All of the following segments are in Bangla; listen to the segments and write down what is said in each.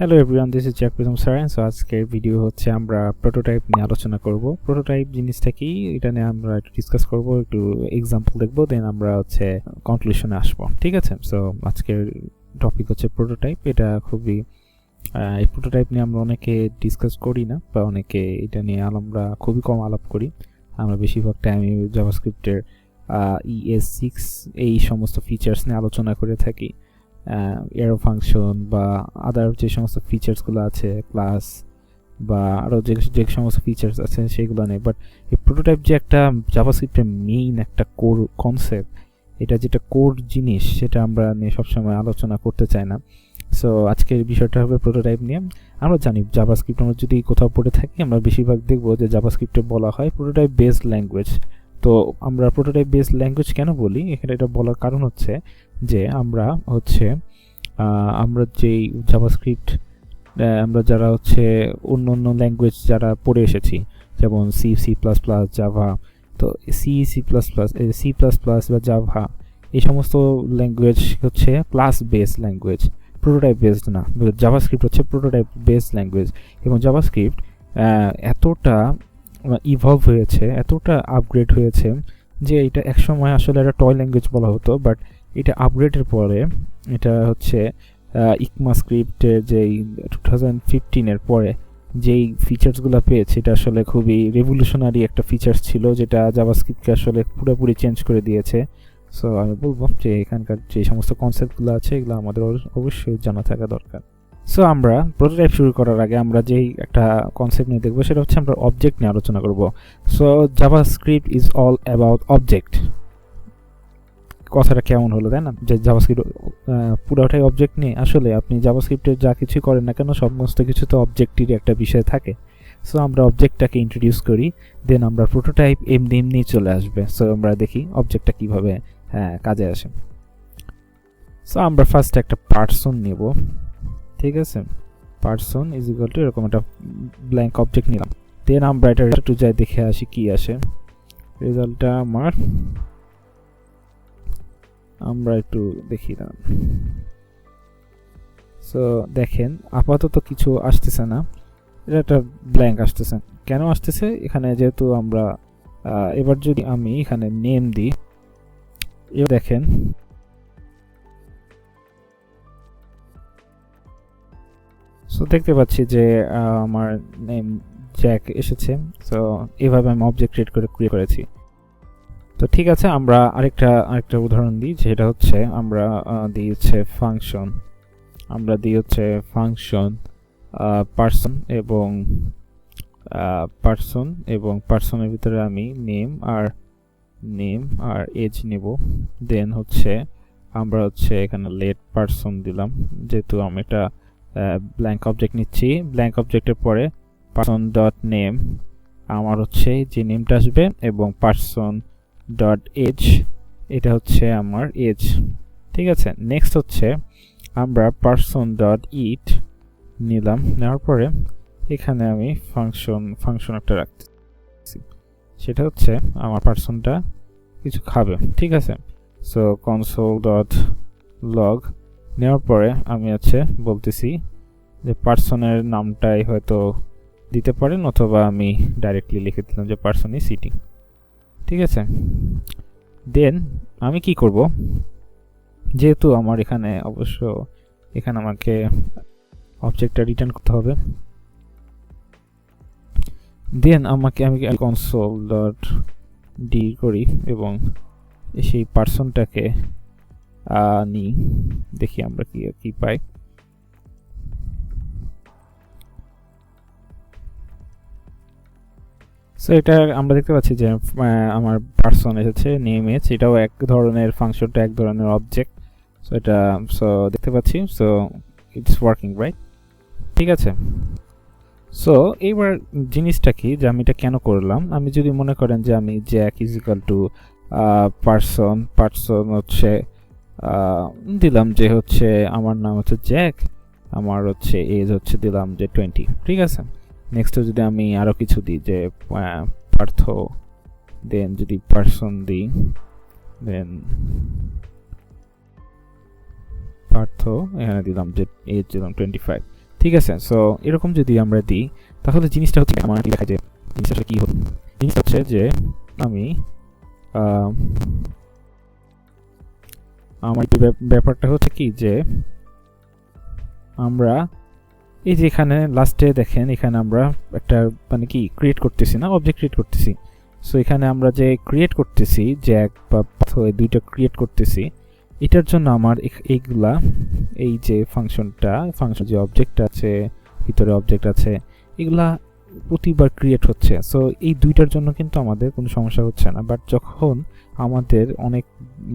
Hello everyone this is Jack প্রথম সায়েন্স সো আজকের ভিডিও হচ্ছে আমরা প্রোটোটাইপ নিয়ে আলোচনা করব। প্রোটোটাইপ জিনিসটা কি? এটা নিয়ে আমরা একটু ডিসকাস করব, একটু এক্সাম্পল দেখব দেন আমরা হচ্ছে কনক্লুশনে আসব। ঠিক আছে? সো আজকের টপিক হচ্ছে প্রোটোটাইপ এটা খুবই এই প্রোটোটাইপ নিয়ে আমরা অনেকে ডিসকাস করি না, বা অনেকে এটা নিয়ে আমরা খুবই কম আলাপ করি। আমরা বেশিরভাগ টাইমে জাভাস্ক্রিপ্টের ইএস সিক্স এই সমস্ত ফিচার্স নিয়ে আলোচনা করে থাকি। এরো ফাংশন বা আদার যে সমস্ত ফিচার্সগুলো আছে ক্লাস বা আরও যে যে সমস্ত ফিচার্স আছে সেগুলো নেই। বাট এই প্রোটোটাইপ যে একটা জাভাস্ক্রিপ্টের মেইন একটা কোর কনসেপ্ট এটা যেটা কোর জিনিস, সেটা আমরা নিয়ে সবসময় আলোচনা করতে চাই না। সো আজকের বিষয়টা হবে প্রোটোটাইপ নিয়ে। আমরা জানি জাভাস্ক্রিপ্ট আমরা যদি কোথাও পড়ে থাকি, আমরা বেশিরভাগ দেখব যে জাভাস্ক্রিপ্টে বলা হয় প্রোটোটাইপ বেসড ল্যাঙ্গুয়েজ তো আমরা প্রোটোটাইপ বেসড ল্যাঙ্গুয়েজ কেন বলি? এখানে এটা বলার কারণ হচ্ছে যে আমরা হচ্ছে আমরা যেই জাভাস্ক্রিপ্ট আমরা যারা হচ্ছে অন্য অন্য ল্যাঙ্গুয়েজ যারা পড়ে এসেছি, যেমন C C plus plus Java তো C C plus plus C plus plus বা জাভা এই সমস্ত ল্যাঙ্গুয়েজ হচ্ছে class base language prototype based না জাভাস্ক্রিপ্ট হচ্ছে প্রোটোটাইপ বেসড ল্যাঙ্গুয়েজ এবং জাভাস্ক্রিপ্ট এতটা ইভলভ হয়েছে, এতটা আপগ্রেড হয়েছে যে এটা একসময় আসলে একটা টয় ল্যাঙ্গুয়েজ বলা হতো বাট এটা আপগ্রেডের পরে এটা হচ্ছে ইকমা স্ক্রিপ্টের যেই টু থাউজেন্ড ফিফটিনের পরে যেই ফিচার্সগুলো পেয়েছে, এটা আসলে খুবই রেভলিউশনারি একটা ফিচার্স ছিল, যেটা জাভাস্ক্রিপ্টকে আসলে পুরোপুরি চেঞ্জ করে দিয়েছে। সো আমি বলব যে এখানকার যে সমস্ত কনসেপ্টগুলো আছে, এগুলো আমাদের অবশ্যই জানা থাকা দরকার। সো আমরা প্রোটোটাইপ শুরু করার আগে আমরা যেই একটা কনসেপ্ট নিয়ে দেখব, সেটা হচ্ছে আমরা অবজেক্ট নিয়ে আলোচনা করব। So JavaScript is all about object কথাটা কেমন হলো, তাই না? যে জাভাস্ক্রিপ্ট পুরোটাই অবজেক্ট নিয়ে। আসলে আপনি জাভাস্ক্রিপ্টের যা কিছু করেন না কেন, সমস্ত কিছু তো অবজেক্টেরই একটা বিষয় থাকে। সো আমরা অবজেক্টটাকে ইন্ট্রোডিউস করি দেন আমরা প্রোটোটাইপ এমনি এমনি চলে আসবে। সো আমরা দেখি অবজেক্টটা কীভাবে হ্যাঁ কাজে আসে। সো আমরা ফার্স্ট একটা পার্সন নেব। ঠিক আছে? পার্সন ইজ ইকুয়াল টু এরকম একটা ব্ল্যাঙ্ক অবজেক্ট নিলাম। দেন আমরা এটা একটু যাই দেখে আসি কি আসে। রেজাল্টটা আমার আমরা একটু দেখি না সো দেখেন, আপাতত কিছু আসতেছে না। এটা একটা ব্ল্যাঙ্ক আসতেছে। কেন আসতেছে? এখানে যেহেতু আমরা এবার যদি আমি এখানে নেম দিই এবার দেখেন সো দেখতে পাচ্ছি যে আমার নেম জ্যাক এসেছে। সো এভাবে আমি অবজেক্ট ক্রিয়েট করে ক্রিয়েট করেছি। তো ঠিক আছে, আমরা আরেকটা আরেকটা উদাহরণ দিই, যেটা হচ্ছে আমরা দিই হচ্ছে ফাংশন আমরা দিই হচ্ছে ফাংশন পার্সন এবং পার্সন এবং পার্সনের ভিতরে আমি নেম আর নেম আর এজ নেব। দেন হচ্ছে আমরা হচ্ছে এখানে লেট পার্সন দিলাম। যেহেতু আমি এটা ব্ল্যাঙ্ক অবজেক্ট নিচ্ছি ব্ল্যাঙ্ক অবজেক্টের পরে পার্সন ডট নেম আমার হচ্ছে যে নেমটা আসবে এবং পার্সন ডট এজ এটা হচ্ছে আমার এজ ঠিক আছে? নেক্সট হচ্ছে আমরা পার্সন ডট ইট নিলাম, নেওয়ার পরে এখানে আমি ফাংশন ফাংশন একটা রাখতেছি। সেটা হচ্ছে আমার পার্সনটা কিছু খাবে, ঠিক আছে? সো কনসোল ডট লগ নেওয়ার পরে আমি আছে বলতেছি যে পার্সনের নামটাই হয়তো দিতে পারেন, অথবা আমি ডাইরেক্টলি লিখে দিলাম যে পার্সন ইজ সিটিং ঠিক আছে? দেন আমি কি করব? যেহেতু আমার এখানে অবশ্য, এখানে আমাকে অবজেক্টটা রিটার্ন করতে হবে। দেন আমাকে, আমি কনসোল ডট ডি করি এবং সেই পার্সনটাকে নিই। দেখি আমরা কি কি পাই। সো এটা আমরা দেখতে পাচ্ছি যে আমার পার্সন এসেছে নেম এজ এটাও এক ধরনের ফাংশনটা এক ধরনের অবজেক্ট সো এটা সো দেখতে পাচ্ছি সো ইটস ওয়ার্কিং রাইট ঠিক আছে। সো এইবার জিনিসটা কি, যে আমি এটা কেন করলাম? আমি যদি মনে করেন যে আমি Jack is equal to person person হচ্ছে দিলাম যে হচ্ছে, আমার নাম হচ্ছে জ্যাক আমার হচ্ছে এজ হচ্ছে দিলাম যে টোয়েন্টি ঠিক আছে? নেক্সট যদি আমি আরও কিছু দিই, যে পার্থ দেন যদি পার্সন দিই দেন পার্থ, এখানে দিলাম যে এজ দিলাম টোয়েন্টি ফাইভ ঠিক আছে সো এরকম যদি আমরা দিই, তাহলে জিনিসটা হচ্ছে আমার কি দেখায় যে, জিনিসটা কি হলো? জিনিসটা হচ্ছে যে, আমি আমার ব্যাপারটা হচ্ছে কি যে, আমরা এই যে এখানে লাস্টে দেখেন, এখানে আমরা একটা মানে কি ক্রিয়েট করতেছি না অবজেক্ট ক্রিয়েট করতেছি। সো এখানে আমরা যে ক্রিয়েট করতেছি, যে এক বা দুইটা ক্রিয়েট করতেছি, এটার জন্য আমার এইগুলা এই যে ফাংশনটা, ফাংশন যে অবজেক্ট আছে, ভিতরে অবজেক্ট আছে, এগুলা প্রতিবার ক্রিয়েট হচ্ছে। সো এই দুইটার জন্য কিন্তু আমাদের কোনো সমস্যা হচ্ছে না। বাট যখন আমাদের অনেক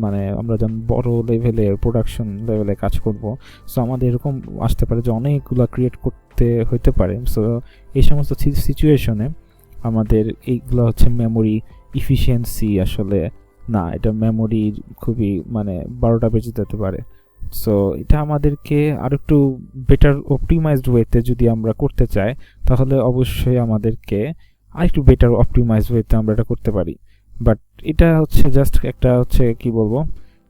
মানে আমরা যখন বড় লেভেলে প্রোডাকশন লেভেলে কাজ করব সো আমাদের এরকম আসতে পারে যে অনেকগুলা ক্রিয়েট করতে হইতে পারে। সো এই সমস্ত সিচুয়েশনে আমাদের এইগুলো হচ্ছে মেমোরি ইফিসিয়েন্সি আসলে না, এটা মেমোরি খুবই মানে বারোটা বেজে যেতে পারে। সো এটা আমাদেরকে আর একটু বেটার অপটিমাইজড ওয়েতে যদি আমরা করতে চাই, তাহলে অবশ্যই আমাদেরকে আরেকটু বেটার অপটিমাইজড ওয়েতে আমরা এটা করতে পারি। বাট এটা হচ্ছে জাস্ট একটা হচ্ছে কি বলব?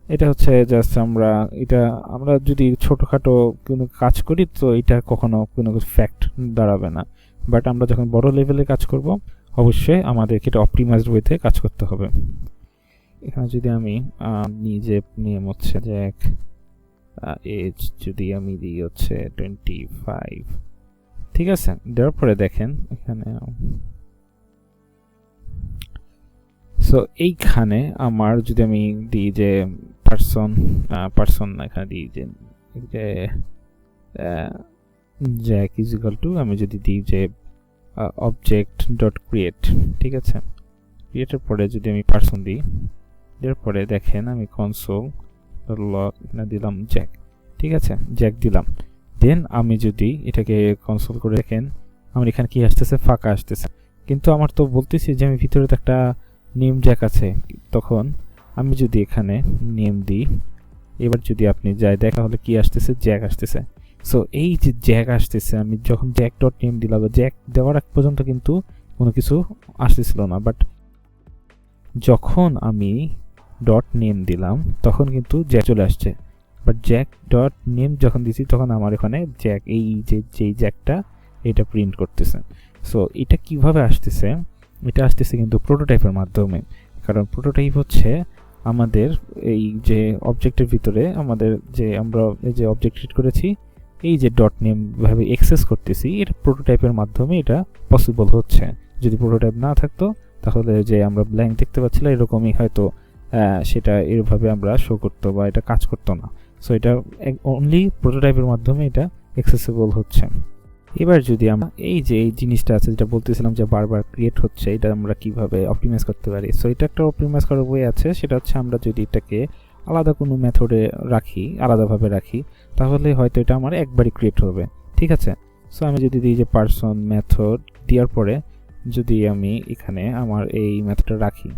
এটা হচ্ছে জাস্ট আমরা, এটা আমরা যদি ছোটোখাটো কোনো কাজ করি তো এটা কখনো কোনো ফ্যাক্ট দাঁড়াবে না। বাট আমরা যখন বড় লেভেলে কাজ করব, অবশ্যই আমাদেরকে এটা অপটিমাইজড ওয়েতে কাজ করতে হবে। এখানে যদি আমি নিজে নিয়ম হচ্ছে যে এক এজ যদি আমি দিই হচ্ছে টোয়েন্টি ফাইভ ঠিক আছে? দেওয়ার পরে দেখেন এখানে সো এইখানে আমার যদি আমি দিই যে পার্সন পার্সন এখানে দিই যে জ্যাক ইজ ইকাল টু আমি যদি দিই যে অবজেক্ট ডট ক্রিয়েট ঠিক আছে? ক্রিয়েটের পরে যদি আমি পার্সন দিই, এর পরে দেখেন আমি কনসোল লক এখানে দিলাম জ্যাক ঠিক আছে? জ্যাক দিলাম। দেন আমি যদি এটাকে কনসোল করে দেখেন, আমার এখানে কি আসতেছে? ফাঁকা আসতেছে। কিন্তু আমার তো বলতেছি যে আমি ভিতরে তো একটা নেম জ্যাক আছে, তখন আমি যদি এখানে নেম দিই, এবার যদি আপনি যাই দেখা হলে কি আসতেছে, জ্যাক আসতেছে। সো এই যে জ্যাক আসতেছে, আমি যখন জ্যাক ডট নেম দিলাম, বা জ্যাক দেওয়ার আগ পর্যন্ত কিন্তু কোনো কিছু আসতেছিল না বাট যখন আমি ডট নেম দিলাম, তখন কিন্তু জ্যাক চলে আসছে। বাট জ্যাক ডট নেম যখন দিছি, তখন আমার এখানে জ্যাক, এই যে, যেই জ্যাকটা, এটা প্রিন্ট করতেছে। সো এটা কীভাবে আসতেছে? এটা আসতেছে কিন্তু প্রোটোটাইপের মাধ্যমে। কারণ প্রোটোটাইপ হচ্ছে আমাদের এই যে অবজেক্টের ভিতরে আমাদের যে আমরা এই যে অবজেক্ট ক্রিয়েট করেছি, এই যে ডট নেম ভাবে এক্সেস করতেছি, এটা প্রোটোটাইপের মাধ্যমে এটা পসিবল হচ্ছে। যদি প্রোটোটাইপ না থাকতো, তাহলে যে আমরা ব্ল্যাঙ্ক দেখতে পাচ্ছিলাম, এরকমই হয়তো সেটা এরভাবে আমরা শো করতো বা এটা কাজ করতো না। সো এটা অনলি প্রোটোটাইপের মাধ্যমে এটা অ্যাক্সেসিবল হচ্ছে। এবার যদি আমরা এই যে এই জিনিসটা আছে, যেটা বলতেছিলাম যে বারবার ক্রিয়েট হচ্ছে, এটা আমরা কীভাবে অপটিমাইজ করতে পারি? সো এটা একটা অপটিমাইজ করার বই আছে। সেটা হচ্ছে আমরা যদি এটাকে আলাদা কোনো মেথডে রাখি, আলাদাভাবে রাখি, তাহলে হয়তো এটা আমার একবারই ক্রিয়েট হবে। ঠিক আছে? সো আমি যদি দিই যে পার্সন মেথড দেওয়ার পরে যদি আমি এখানে আমার এই মেথডটা রাখি,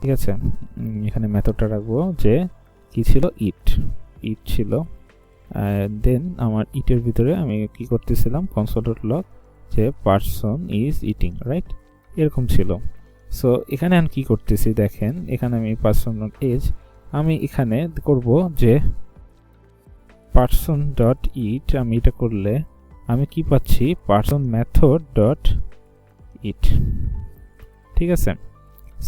ঠিক আছে? এখানে মেথডটা রাখব যে কি ছিল? ইট ইট ছিল দেন আমার ইটের ভিতরে আমি কি করতেছিলাম কনসোল ডট লগ যে পার্সন ইজ ইটিং রাইট এরকম ছিল। সো এখানে আমি কি করতেছি দেখেন, এখানে আমি পার্সন ডট এজ আমি এখানে করব যে পার্সন ডট ইট আমি এটা করলে আমি কি পাচ্ছি? পার্সন মেথড ডট ইট ঠিক আছে?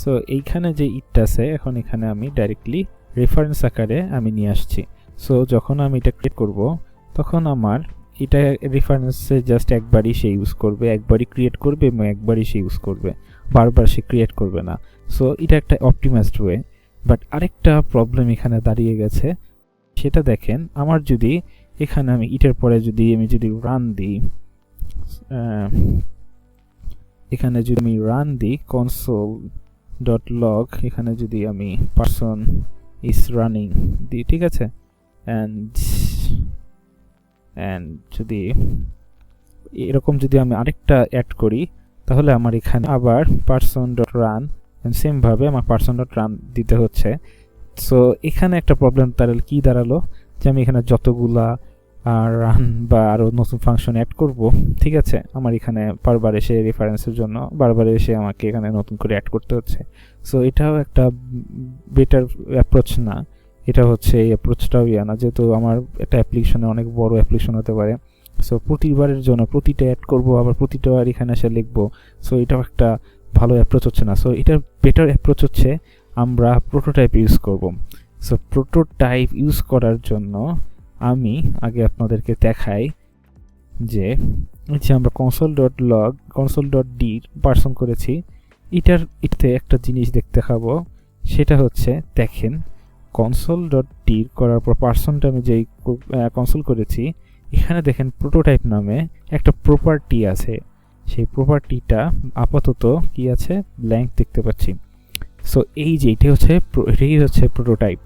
সো এইখানে যে ইটটা আছে, এখন এখানে আমি ডাইরেক্টলি রেফারেন্স আকারে আমি নিয়ে আসছি। সো যখন আমি এটা ক্রিয়েট করব, তখন আমার এটা রেফারেন্সে জাস্ট একবারই সে ইউজ করবে, একবারই ক্রিয়েট করবে এবং একবারই সে ইউজ করবে। বারবার সে ক্রিয়েট করবে না। সো এটা একটা অপটিমাইজড ওয়ে বাট আরেকটা প্রবলেম এখানে দাঁড়িয়ে গেছে। সেটা দেখেন, আমার যদি এখানে আমি ইটের পরে যদি আমি যদি রান দিই এখানে যদি আমি রান দিই কনসোল ডট লগ এখানে যদি আমি পার্সন ইজ রানিং দিই, ঠিক আছে? অ্যান্ড অ্যান্ড যদি এরকম যদি আমি আরেকটা অ্যাড করি, তাহলে আমার এখানে আবার পার্সন ডট রান সেমভাবে আমার পার্সন ডট রান দিতে হচ্ছে। সো এখানে একটা প্রবলেম তাহলে কি দাঁড়াল? যে আমি এখানে যতগুলা রান বা আরও নতুন ফাংশন অ্যাড করব, ঠিক আছে? আমার এখানে বারবার এসে রেফারেন্সের জন্য বারবার এসে আমাকে এখানে নতুন করে অ্যাড করতে হচ্ছে। সো এটাও একটা বেটার অ্যাপ্রোচ না। এটা হচ্ছে এই অ্যাপ্রোচটাও ইয়া না, যেহেতু আমার একটা অ্যাপ্লিকেশনে অনেক বড় অ্যাপ্লিকেশন হতে পারে। সো প্রতিবারের জন্য প্রতিটা অ্যাড করব, আবার প্রতিটা বার এখানে এসে লিখব। সো এটাও একটা ভালো অ্যাপ্রোচ হচ্ছে না। সো এটার বেটার অ্যাপ্রোচ হচ্ছে আমরা প্রোটোটাইপ ইউজ করব। সো প্রোটোটাইপ ইউজ করার জন্য আমি আগে আপনাদেরকে দেখাই যে যে আমরা console dot log console dot D person করেছি। এটার এটাতে একটা জিনিস দেখতে খাব সেটা হচ্ছে, দেখেন কনসোল ডট ডি করার পর পার্সনটা আমি যেই কনসোল করেছি, এখানে দেখেন প্রোটোটাইপ নামে একটা প্রপার্টি আছে। সেই প্রপার্টিটা আপাতত কি আছে? ব্ল্যাঙ্ক দেখতে পাচ্ছি। সো এই যে এটি হচ্ছে এটাই হচ্ছে প্রোটোটাইপ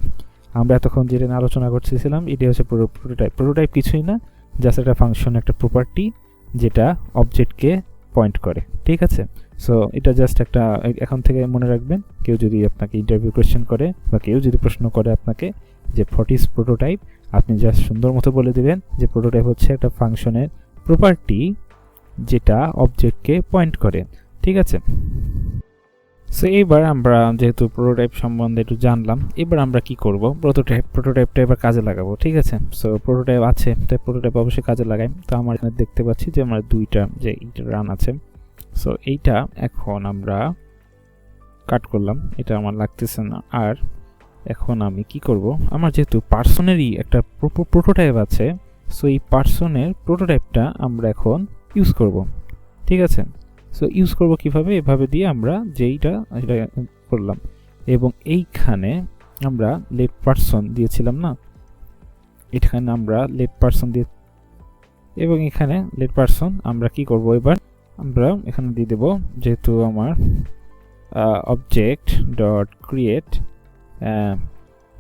আমরা এতক্ষণ যেটা আলোচনা করতেছিলাম, এটি হচ্ছে প্রোটোটাইপ প্রোটোটাইপ কিছুই না জাস্ট একটা ফাংশন একটা প্রপার্টি যেটা অবজেক্টকে পয়েন্ট করে। ঠিক আছে? সো এটা জাস্ট একটা এখন থেকে মনে রাখবেন, কেউ যদি আপনাকে ইন্টারভিউ কোয়েশ্চেন করে বা কেউ যদি প্রশ্ন করে আপনাকে যে ইজ প্রোটোটাইপ আপনি জাস্ট সুন্দর মতো বলে দেবেন যে প্রোটোটাইপ হচ্ছে একটা ফাংশনের প্রপার্টি যেটা অবজেক্টকে পয়েন্ট করে, ঠিক আছে? সো এইবার আমরা যেহেতু প্রোটোটাইপ সম্বন্ধে একটু জানলাম, এবার আমরা কি করব? প্রোটোটাইপ প্রোটোটাইপটা এবার কাজে লাগাবো, ঠিক আছে? সো প্রোটোটাইপ আছে, তাই প্রোটোটাইপ অবশ্যই কাজে লাগাই। তো আমার এখানে দেখতে পাচ্ছি যে আমার দুইটা যে রান আছে সো এইটা এখন আমরা কাট করলাম। এটা আমার লাগতেছে না। আর এখন আমি কি করব? আমার যেহেতু পার্সনেরই একটা প্রোটোটাইপ আছে সো এই পার্সনের প্রোটোটাইপটা আমরা এখন ইউজ করব। ঠিক আছে? সো ইউজ করব কীভাবে? এভাবে দিয়ে আমরা যেইটা এটা করলাম। এবং এইখানে আমরা লেট পার্সন দিয়েছিলাম না? এখানে আমরা লেট পার্সন দিয়ে, এবং এখানে লেট পার্সন আমরা কি করব এবার? আমরা এখানে দিয়ে দেব যেহেতু আমার অবজেক্ট ডট ক্রিয়েট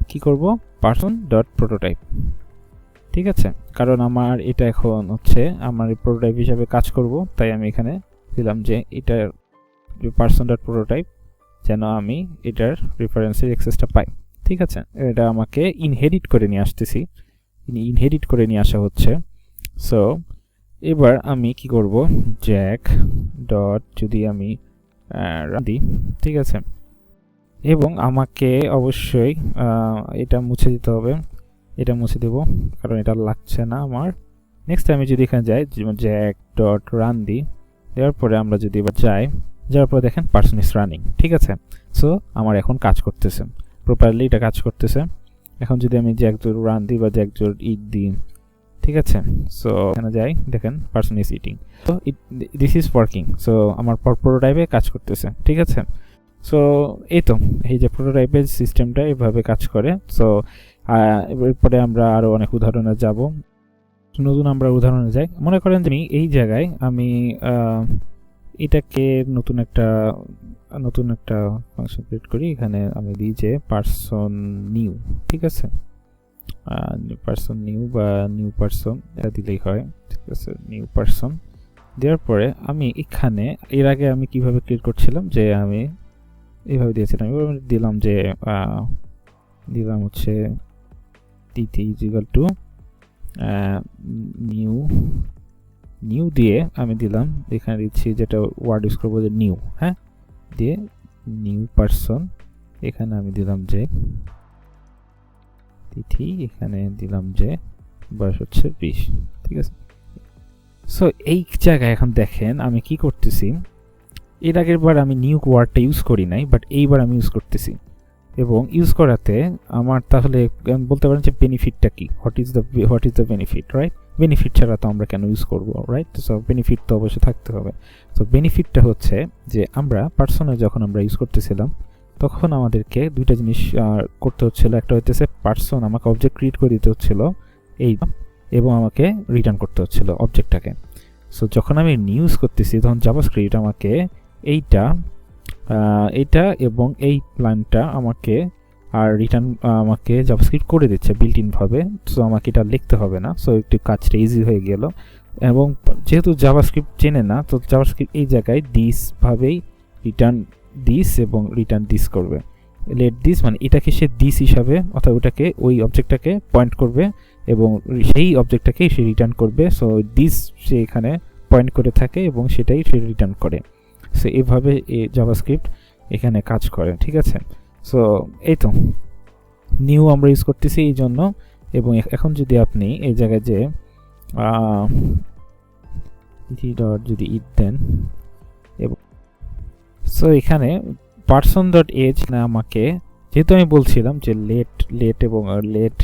কি করব? পার্সন ডট প্রোটোটাইপ ঠিক আছে? কারণ আমার এটা এখন হচ্ছে আমার প্রোটোটাইপ হিসাবে কাজ করব, তাই আমি এখানে দিলাম যে এটার পার্সন ডট প্রোটোটাইপ যেন আমি এটার রেফারেন্সের অ্যাক্সেসটা পাই। ঠিক আছে? এটা আমাকে ইনহেরিট করে নিয়ে আসতেছি। ইনহেরিট করে নিয়ে আসা হচ্ছে। সো এবার আমি কি করব? জ্যাক ডট যদি আমি দিই, ঠিক আছে? এবং আমাকে অবশ্যই এটা মুছে দিতে হবে। এটা মুছে দেব, কারণ এটা লাগছে না আমার। নেক্সট আমি যদি এখানে যাই জ্যাক ডট রান দিই, দেওয়ার পরে আমরা যদি এবার যাই, যাওয়ার পরে দেখেন পার্সন ইস রানিং ঠিক আছে? সো আমার এখন কাজ করতেছে। প্রপারলি এটা কাজ করতেছে। এখন যদি আমি জ্যাক জোর রান দিই বা জ্যাক জোর ইট দিই ঠিক আছে? সো এখানে যাই, দেখেন পার্সন ইজ ইটিং তো দিস ইজ ওয়ার্কিং সো আমার প্রোটোটাইপে কাজ করতেছে, ঠিক আছে? সো এই তো, এই যে প্রোটোটাইপের সিস্টেমটা এভাবে কাজ করে। সো এরপরে আমরা আরও অনেক উদাহরণে যাব। নতুন আমরা উদাহরণে যাই। মনে করেন আমি এই জায়গায় আমি এটাকে নতুন একটা নতুন একটা ফাংশন ক্রিয়েট করি। এখানে আমি দিই যে পার্সন নিউ ঠিক আছে? পার্সন নিউ বা নিউ পার্সন এটা দিলেই হয়, ঠিক আছে নিউ পার্সন দেওয়ার পরে আমি এখানে, এর আগে আমি কীভাবে ক্রিয়েট করছিলাম, যে আমি এইভাবে দিয়েছিলাম এবার আমি দিলাম যে দিলাম হচ্ছে টিটি ইজিক্যাল টু নিউ নিউ দিয়ে আমি দিলাম, এখানে দিচ্ছি যেটা ওয়ার্ড ইউজ করব যে নিউ হ্যাঁ? দিয়ে নিউ পার্সন এখানে আমি দিলাম যে তিথি এখানে দিলাম যে বয়স হচ্ছে বিশ, ঠিক আছে? সো এই জায়গায় এখন দেখেন আমি কি করতেছি? এর আগের বার আমি নিউ ওয়ার্ডটা ইউজ করি নাই বাট এইবার আমি ইউজ করতেছি। এবং ইউজ করাতে আমার তাহলে বলতে পারেন যে বেনিফিটটা কি? What is the what is the benefit right benefit ছাড়া তো আমরা কেন ইউজ করব রাইট সো বেনিফিট তো অবশ্যই থাকতে হবে। তো বেনিফিটটা হচ্ছে যে আমরা পার্সোনাল যখন আমরা ইউজ করতেছিলাম তখন আমাদেরকে দুইটা জিনিস করতে হচ্ছিল। একটা হইতেছে পার্সন আমাকে অবজেক্ট ক্রিয়েট করে দিতে হচ্ছিল এই এবং আমাকে রিটার্ন করতে হচ্ছিল অবজেক্টটাকে সো যখন আমি নিউজ করতেছি, তখন জাভাস্ক্রিপ্ট আমাকে এইটা এইটা এবং এই প্ল্যানটা আমাকে আর রিটার্ন আমাকে জাভাস্ক্রিপ্ট করে দিচ্ছে বিল্ট ইনভাবে সো আমাকে এটা লিখতে হবে না। সো একটু কাজটা ইজি হয়ে গেল। এবং যেহেতু জাভাস্ক্রিপ্ট চেনে না, তো জাভাস্ক্রিপ্ট এই জায়গায় দিস ভাবেই রিটার্ন দিস এবং রিটার্ন দিস করবে। লেট দিস মানে এটাকে সে দিস হিসাবে অর্থাৎ ওটাকে ওই অবজেক্টটাকে পয়েন্ট করবে এবং সেই অবজেক্টটাকে সে রিটার্ন করবে। সো দিস সে এখানে পয়েন্ট করে থাকে এবং সেটাই সে রিটার্ন করে। সো এইভাবে এ জাভাস্ক্রিপ্ট এখানে কাজ করে, ঠিক আছে? সো এই তো। নিউ আমরা ইউজ করতেছি এই জন্য। এবং এখন যদি আপনি এই জায়গায় যে ডট যদি ইট দেন সো এখানে পার্সন ডট এজ না আমাকে যেহেতু আমি বলছিলাম যে লেট লেট এবং লেট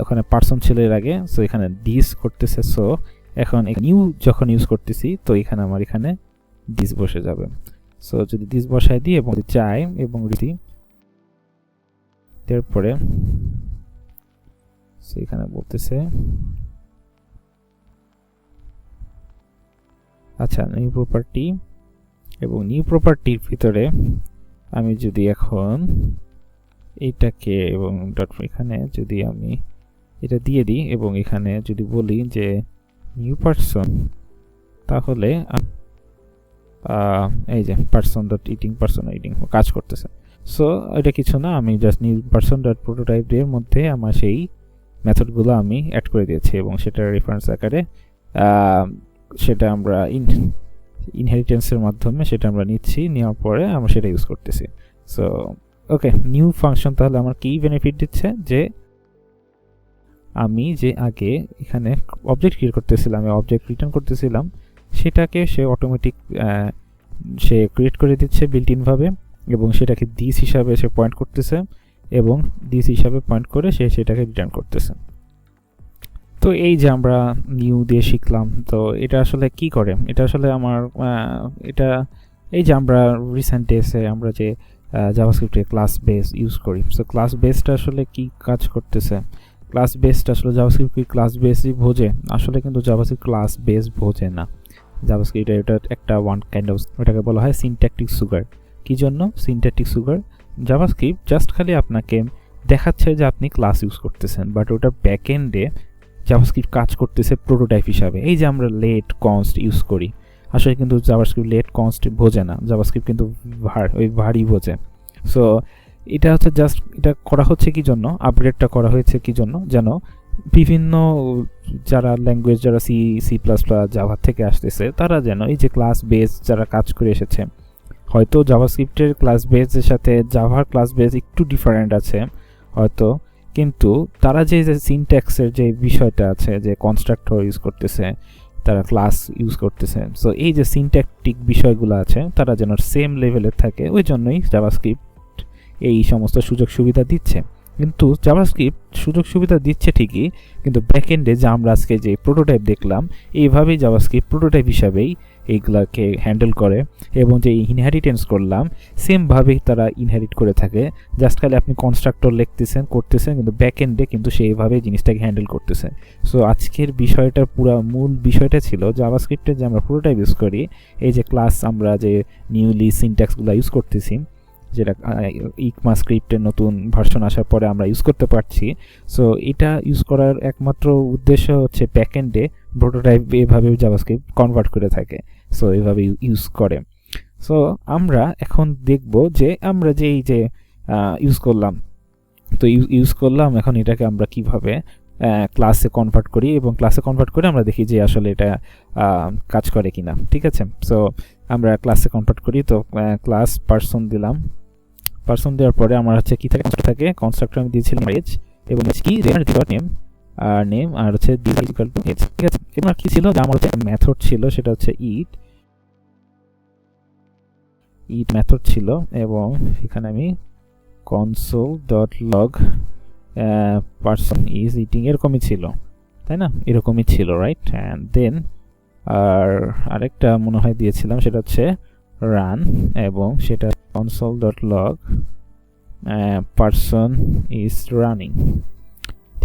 ওখানে পার্সন ছিল এর আগে সো এখানে দিস করতেছে সো এখন নিউ যখন ইউজ করতেছি, তো এখানে আমার এখানে দিস বসে যাবে। সো যদি দিস বসায় দিই এবং চাই এবং রীতি তারপরে সো এখানে বলতেছে আচ্ছা নিউ প্রপার্টি এবং নিউ প্রপার্টির ভিতরে আমি যদি এখন এইটাকে এবং ডট এখানে যদি আমি এটা দিয়ে দিই এবং এখানে যদি বলি যে নিউ পার্সন তাহলে এই যে person dot eating person eating কাজ করতেছে। সো এটা কিছু না, আমি just new person dot prototype এর মধ্যে আমার সেই মেথডগুলো আমি অ্যাড করে দিয়েছি এবং সেটা রেফারেন্স আকারে সেটা আমরা ইন ইনহেরিটেন্সের মাধ্যমে সেটা আমরা নিচ্ছি, নেওয়ার পরে আমরা সেটা ইউজ করতেছি। সো ওকে নিউ ফাংশন তাহলে আমার কি বেনিফিট দিচ্ছে? যে আমি যে আগে এখানে অবজেক্ট ক্রিয়েট করতেছিলাম অবজেক্ট রিটার্ন করতেছিলাম, সেটাকে সে অটোমেটিক সে ক্রিয়েট করে দিচ্ছে বিল্ট ইনভাবে এবং সেটাকে দিস হিসাবে সে পয়েন্ট করতেছে এবং দিস হিসাবে পয়েন্ট করে সে সেটাকে রিটার্ন করতেছে। তো এই যে আমরা নিউ দিয়ে শিখলাম, তো এটা আসলে কি করে? এটা আসলে আমার এটা, এই যে আমরা রিসেন্ট ডেসে আমরা যে জাভাস্ক্রিপ্টে ক্লাস বেস ইউজ করি সো ক্লাস বেসটা আসলে কি কাজ করতেছে? ক্লাস বেসটা আসলে জাভাস্ক্রিপ্ট ক্লাস বেসই বোঝে, আসলে কিন্তু জাভাস্ক্রিপ্ট ক্লাস বেস বোঝে না। জাভাস্ক্রিপ্ট এটা একটা ওয়ান কাইন্ড অফ ওটাকে বলা হয় সিনট্যাকটিক সুগার কি জন্য? সিনট্যাকটিক সুগার জাভাস্ক্রিপ্ট জাস্ট খালি আপনাকে দেখাচ্ছে যে আপনি ক্লাস ইউজ করতেছেন বাট ওটার ব্যাক এন্ডে জাভাস্ক্রিপ্ট কাজ করতেছে প্রোটোটাইপ হিসাবে। এই যে আমরা লেট কনস্ট ইউজ করি, আসলে কিন্তু জাভাস্ক্রিপ্ট লেট কনস্ট বোঝে না। জাভাস্ক্রিপ্ট কিন্তু ভার ওই ভারী বোঝে। সো এটা হচ্ছে জাস্ট এটা করা হচ্ছে কি জন্য? আপগ্রেডটা করা হয়েছে কি জন্য? যেন বিভিন্ন যারা ল্যাঙ্গুয়েজ যারা সি সি প্লাস প্লাস জাভার থেকে আসতেছে, তারা যেন এই যে ক্লাস বেস যারা কাজ করে এসেছে, হয়তো জাভাস্ক্রিপ্টের ক্লাস বেসের সাথে জাভার ক্লাস বেস একটু ডিফারেন্ট আছে। হয়তো কিন্তু তারা যে সিনট্যাক্সের যে বিষয়টা আছে, যে কনস্ট্রাক্টর ইউজ করতেছে, তারা ক্লাস ইউজ করতেছে সো এই যে সিনট্যাকটিক বিষয়গুলো আছে, তারা যেন সেম লেভেলের থাকে, ওই জন্যই জাভাস্ক্রিপ্ট এই সমস্ত সুযোগ সুবিধা দিচ্ছে। কিন্তু জাভাস্ক্রিপ্ট সুযোগ সুবিধা দিচ্ছে ঠিকই, কিন্তু ব্যাকএন্ডে যে আমরা আজকে যে প্রোটোটাইপ দেখলাম, এইভাবেই জাভাস্ক্রিপ্ট প্রোটোটাইপ হিসাবেই এইগুলাকে হ্যান্ডেল করে এবং যে ইনহেরিটেন্স করলাম সেমভাবেই তারা ইনহেরিট করে থাকে। জাস্ট খালি আপনি কনস্ট্রাক্টর লিখতেছেন, করতেছেন, কিন্তু ব্যাক ব্যাকএন্ডে কিন্তু সেইভাবেই জিনিসটাকে হ্যান্ডেল করতেছে। সো আজকের বিষয়টার পুরো মূল বিষয়টা ছিল জাভাস্ক্রিপ্টে যে আমরা প্রোটোটাইপ ইউজ করি, এই যে ক্লাস আমরা যে নিউলি সিনট্যাক্সগুলো ইউজ করতেছি, যেটা ইকমা স্ক্রিপ্টের নতুন ভার্সন আসার পরে আমরা ইউজ করতে পারছি। সো এটা ইউজ করার একমাত্র উদ্দেশ্য হচ্ছে ব্যাকএন্ডে প্রোটোটাইপ এভাবে জাভাস্ক্রিপ্ট কনভার্ট করে থাকে। সো এভাবে ইউজ করে। সো আমরা এখন দেখব যে আমরা যে এই যে ইউজ করলাম। তো ইউজ করলাম, এখন এটাকে আমরা কীভাবে ক্লাসে কনভার্ট করি এবং ক্লাসে কনভার্ট করে আমরা দেখি যে আসলে এটা কাজ করে কিনা। ঠিক আছে? সো আমরা ক্লাসে কনভার্ট করি তো ক্লাস পার্সন দিলাম। পার্সন দেওয়ার পরে আমার হচ্ছে কি থাকে? থাকে। কনস্ট্রাক্টর আমি দিয়েছিলাম এজ এবং কি? রেনার আর নেম আর হচ্ছে দিস টু ঠিক আছে? এবার কি ছিল? যে আমার হচ্ছে মেথড ছিল, সেটা হচ্ছে ইট ইট মেথড ছিল এবং এখানে আমি console dot log person is eating এরকমই ছিল। তাই না? এরকমই ছিল রাইট অ্যান্ড দেন আর আরেকটা মনে হয় দিয়েছিলাম, সেটা হচ্ছে রান এবং সেটা console dot log person is running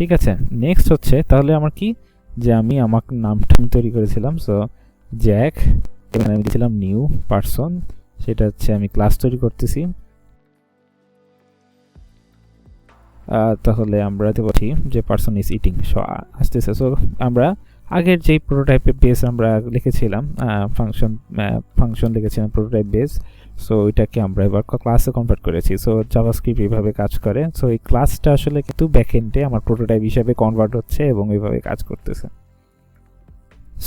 ঠিক আছে? নেক্সট হচ্ছে, তাহলে আমার কি? যে আমি আমার নামটা তৈরি করেছিলাম সো জ্যাক আমি দিয়েছিলাম নিউ পার্সন সেটা হচ্ছে আমি ক্লাস তৈরি করতেছি। তাহলে আমরা বলছি যে পার্সন ইজ ইটিং সো আসতেছে। সো আমরা আগের যেই প্রোটোটাইপের বেস আমরা লিখেছিলাম ফাংশন ফাংশন লিখেছিলাম প্রোটোটাইপ বেস সো ওইটাকে আমরা এবার ক্লাসে কনভার্ট করেছি। সো জাভাস্ক্রিপ্ট এইভাবে কাজ করে। সো এই ক্লাসটা আসলে কিন্তু ব্যাকএন্ডে আমার প্রোটোটাইপ হিসাবে কনভার্ট হচ্ছে এবং এইভাবে কাজ করতেছে।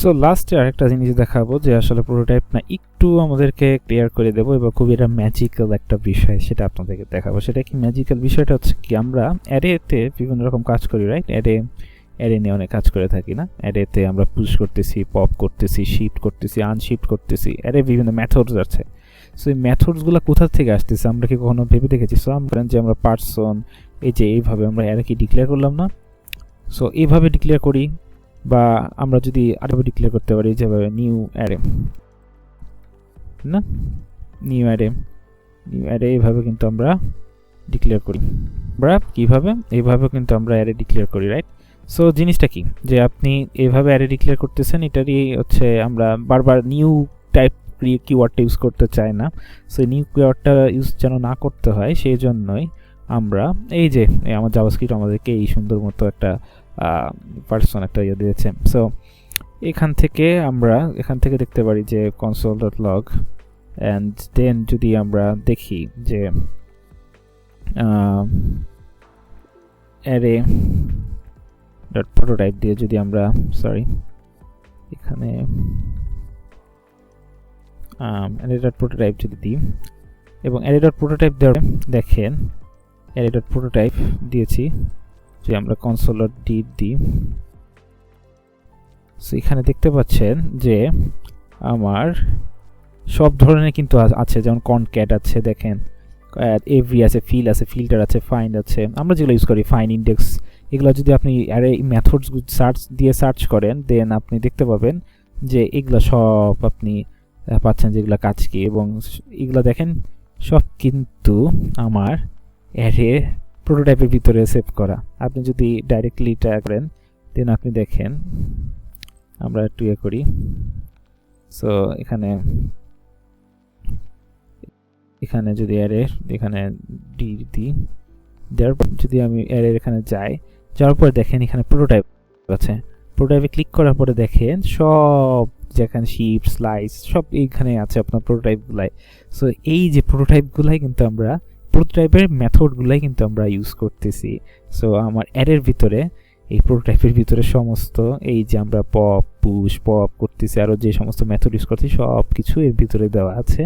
সো লাস্টে আরেকটা জিনিস দেখাবো যে আসলে প্রোটোটাইপ না একটু আমাদেরকে ক্লিয়ার করে দেবো এবং খুবই এটা ম্যাজিক্যাল একটা বিষয় সেটা আপনাদেরকে দেখাবো। সেটা কি ম্যাজিক্যাল বিষয়টা হচ্ছে কি, আমরা অ্যারেতে বিভিন্ন রকম কাজ করি রাইট অ্যারে অ্যারে নিয়ে অনেক কাজ করে থাকি না? অ্যারেতে আমরা পুশ করতেছি পপ করতেছি শিফট করতেছি আনশিফট করতেছি। অ্যারে বিভিন্ন মেথডস আছে। সো এই মেথডসগুলো কোথা থেকে আসতেছে আমরা কি কখনো ভেবে দেখেছি? সো আমরা যে আমরা পার্সন এই যে এইভাবে আমরা অ্যারে কি ডিক্লেয়ার করলাম না? সো এইভাবে ডিক্লেয়ার করি বা আমরা যদি আরেকভাবে ডিক্লেয়ার করতে পারি যেভাবে নিউ অ্যারে না? নিউ অ্যারে নিউ অ্যারে এইভাবে কিন্তু আমরা ডিক্লেয়ার করি। আমরা কীভাবে? এইভাবে কিন্তু আমরা অ্যারে ডিক্লেয়ার করি রাইট সো জিনিসটা কি? যে আপনি এভাবে অ্যারে ডিক্লেয়ার করতেছেন, এটারই হচ্ছে আমরা বারবার নিউ টাইপ কিওয়ার্ডটা ইউজ করতে চাই না। সো নিউ কিওয়ার্ডটা ইউজ যেন না করতে হয়, সেই জন্যই আমরা এই যে আমার জাভাস্ক্রিপ্ট আমাদেরকে এই সুন্দর মতো একটা পার্সন একটা ইয়ে দিয়েছে। সো এখান থেকে আমরা, এখান থেকে দেখতে পারি যে console dot log and then যদি আমরা দেখি যে অ্যারে ডট প্রোটোটাইপ দিয়ে যদি আমরা সরি এখানে অ্যারে ডট প্রোটোটাইপ যদি দিই, এবং অ্যারে ডট প্রোটোটাইপ দেওয়ার দেখেন অ্যারে ডট প্রোটোটাইপ দিয়েছি, যে আমরা কনসোল ডট ডি দিই। সো এখানে দেখতে পাচ্ছেন যে আমার সব ধরনের কিন্তু আছে, যেমন কনক্যাট আছে, দেখেন এভরি আছে ফিল আছে ফিল্টার আছে ফাইন আছে, আমরা যেগুলো ইউজ করি ফাইন ইন্ডেক্স এগুলো যদি আপনি আরে মেথডস সার্চ দিয়ে সার্চ করেন দেন আপনি দেখতে পাবেন যে এগুলো সব আপনি পাচ্ছেন যেগুলো কাজ কি এবং এগুলো দেখেন, সব কিন্তু আমার অ্যারে প্রোটোটাইপের ভিতরে সেভ করা। আপনি যদি ডাইরেক্টলি এটা করেন দেন আপনি দেখেন, আমরা একটু ইয়ে করি। সো এখানে এখানে যদি অ্যারে এখানে ডি দিই দেওয়ার পর যদি আমি অ্যারের এখানে যাই, যাওয়ার পরে দেখেন এখানে প্রোটোটাইপ আছে। প্রোটোটাইপে ক্লিক করার পরে দেখেন সব যেখানে শিপ স্লাইস সব এইখানে আছে আপনার প্রোটোটাইপগুলাই সো এই যে প্রোটোটাইপগুলাই কিন্তু আমরা প্রোটোটাইপের মেথডগুলাই কিন্তু আমরা ইউজ করতেছি। সো আমার অ্যারের ভিতরে, এই প্রোটোটাইপের ভিতরে সমস্ত এই যে আমরা পপ পুশ পপ করতেছি আরও যে সমস্ত মেথড ইউজ করছি, সব কিছু এর ভিতরে দেওয়া আছে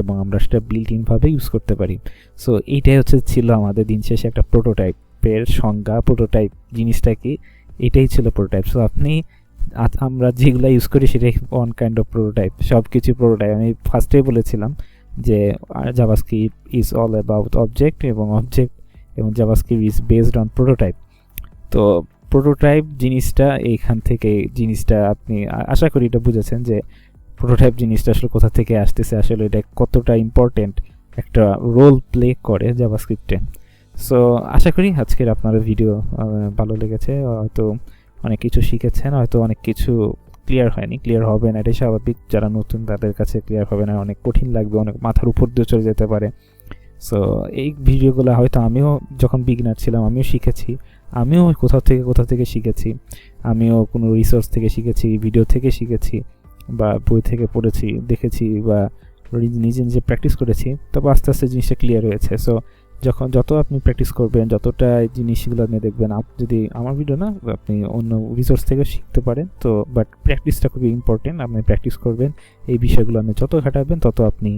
এবং আমরা সেটা বিল্ট ইনভাবে ইউজ করতে পারি। সো এইটাই হচ্ছে ছিল আমাদের দিন শেষে একটা প্রোটোটাইপের সংজ্ঞা প্রোটোটাইপ জিনিসটা কি? এটাই ছিল প্রোটোটাইপ সো আপনি আমরা যেগুলো ইউজ করি সেটাই ওয়ান কাইন্ড অফ প্রোটোটাইপ সব কিছু প্রোটোটাইপ আমি ফার্স্টেই বলেছিলাম যে JavaScript is all about object এবং অবজেক্ট এবং JavaScript is based on prototype তো প্রোটোটাইপ জিনিসটা এইখান থেকে জিনিসটা আপনি আশা করি এটা বুঝেছেন যে প্রোটোটাইপ জিনিসটা আসলে কোথা থেকে আসতেছে, আসলে এটা কতটা ইম্পর্টেন্ট একটা রোল প্লে করে জাভাস্ক্রিপ্টে সো আশা করি আজকের আপনার ভিডিও ভালো লেগেছে। হয়তো অনেক কিছু শিখেছেন, হয়তো অনেক কিছু ক্লিয়ার হয়নি। ক্লিয়ার হবে না, এটাই স্বাভাবিক। যারা নতুন, তাদের কাছে ক্লিয়ার হবে না। অনেক কঠিন লাগবে, অনেক মাথার উপর দিয়ে চলে যেতে পারে। সো এই ভিডিওগুলো হয়তো আমিও যখন বিগিনার ছিলাম, আমিও শিখেছি। আমিও কোথাও থেকে কোথাও থেকে শিখেছি। আমিও কোনো রিসোর্স থেকে শিখেছি ভিডিও থেকে শিখেছি, বা বই থেকে পড়েছি, দেখেছি, বা নিজে নিজে প্র্যাকটিস করেছি। তবে আস্তে আস্তে জিনিসটা ক্লিয়ার হয়েছে। সো যখন যত আপনি প্র্যাকটিস করবেন, যতটা জিনিসগুলো আপনি দেখবেন যদি আমার ভিডিও না, আপনি অন্য রিসোর্স থেকে শিখতে পারেন, তো বাট প্র্যাকটিসটা খুবই ইম্পর্টেন্ট আপনি প্র্যাকটিস করবেন, এই বিষয়গুলো আপনি যত ঘাটাবেন, তত আপনি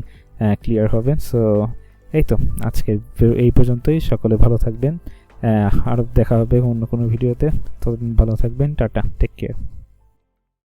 ক্লিয়ার হবেন সো এই তো, আজকের এই পর্যন্তই, সকলে ভালো থাকবেন আরও দেখা হবে অন্য কোনো ভিডিওতে ততদিন ভালো থাকবেন, টাটা টেক কেয়ার